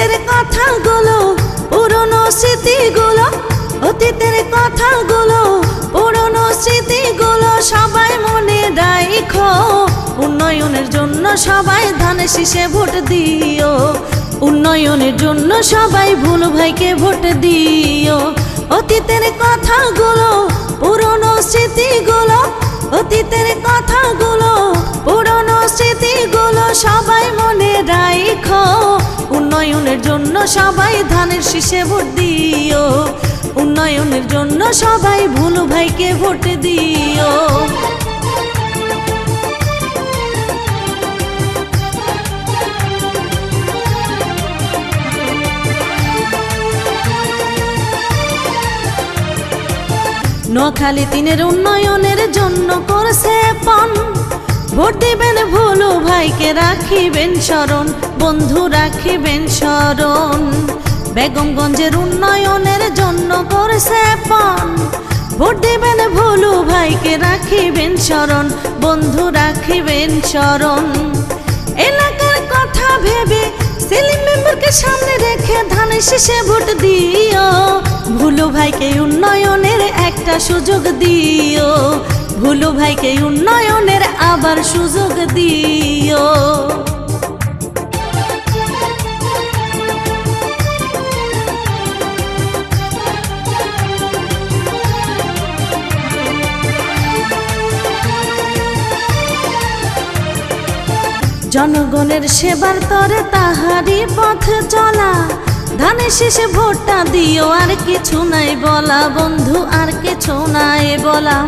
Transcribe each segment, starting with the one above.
কথাগুলো, পুরনো স্মৃতিগুলো, অতীতের কথাগুলো, পুরনো স্মৃতিগুলো সবাই মনে রাখো উন্নয়নের জন্য সবাই ধানের শীষে ভোট দিও। উন্নয়নের জন্য সবাই ভুল ভাইকে ভোট দিও। অতীতের কথাগুলো, পুরনো স্মৃতিগুলো, অতীতের কথাগুলো, পুরনো স্মৃতিগুলো সবাই মনে রাখো উন্নয়নের জন্য সবাই ধানের শীষে ভোট দিও। উন্নয়নের জন্য সবাই ভুলু ভাইকে ভোট দিও। নোয়াখালী তিনের উন্নয়নের জন্য করছে পণ। ভোট দিবেন ভাইকে রাখিবেন স্মরণ, বন্ধু রাখিবেন স্মরণ। বেগমগঞ্জের উন্নয়নের জন্য করছে পণ ভোট দিবেন ভুলু ভাইকে রাখিবেন স্মরণ, বন্ধু রাখিবেন স্মরণ। এলাকার কথা ভেবে সেলিম মেম্বারকে সামনে রেখে ধানের শেষে ভোট দিও। ভুলু ভাইকে উন্নয়নের একটা সুযোগ দিও। ভুলু ভাইকে উন্নয়নের আবার সুযোগ দিও। জনগণের সেবার তরে তাহারি পথে চলা। ধানের শেষে ভোটটা দিও, আর কিছু নাই বলা। বন্ধু, আর কিছু নাই বলা।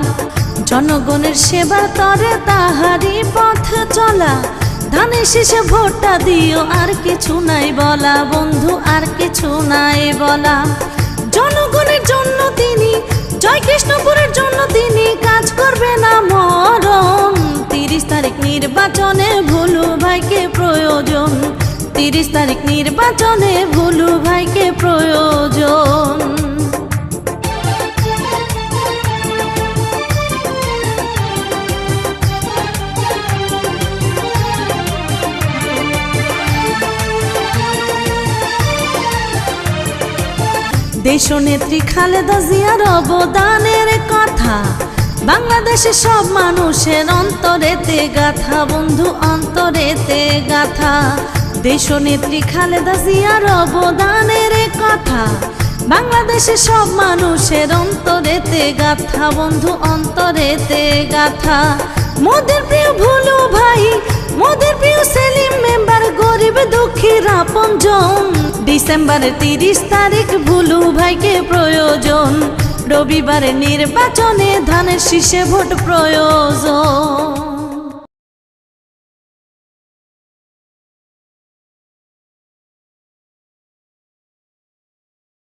জনগণের সেবা তরে তাহারি পথ চলা। ধানের শেষে ভোটটা দিও, আর কিছু নাই বলা। বন্ধু, আর কিছু নাই বলা। জনগণের জন্য তিনি, জয় কৃষ্ণপুরের জন্য তিনি কাজ করবে না মরণ। তিরিশ তারিখ নির্বাচনে ভুলু ভাইকে প্রয়োজন। তিরিশ তারিখ নির্বাচনে ভুলু ভাইকে দেশনেত্রী খালেদা জিয়ার অবদানের কথা। বাংলাদেশে সব মানুষের অন্তরেতে গাথা, বন্ধু, অন্তরেতে গাথা। দেশ নেত্রী খালেদা জিয়ার অবদানের কথা। বাংলাদেশে সব মানুষের অন্তরেতে গাথা, বন্ধু, অন্তরেতে গাথা। মোদের প্রিয় ভুলু ভাই, মোদের প্রিয় সেলিম মেম্বার দুঃখীর আপনজন ডিসেম্বরের তিরিশ তারিখ ভুলু ভাইকে প্রয়োজন। রবিবারে নির্বাচনে ধানের শীষে ভোট প্রয়োজন।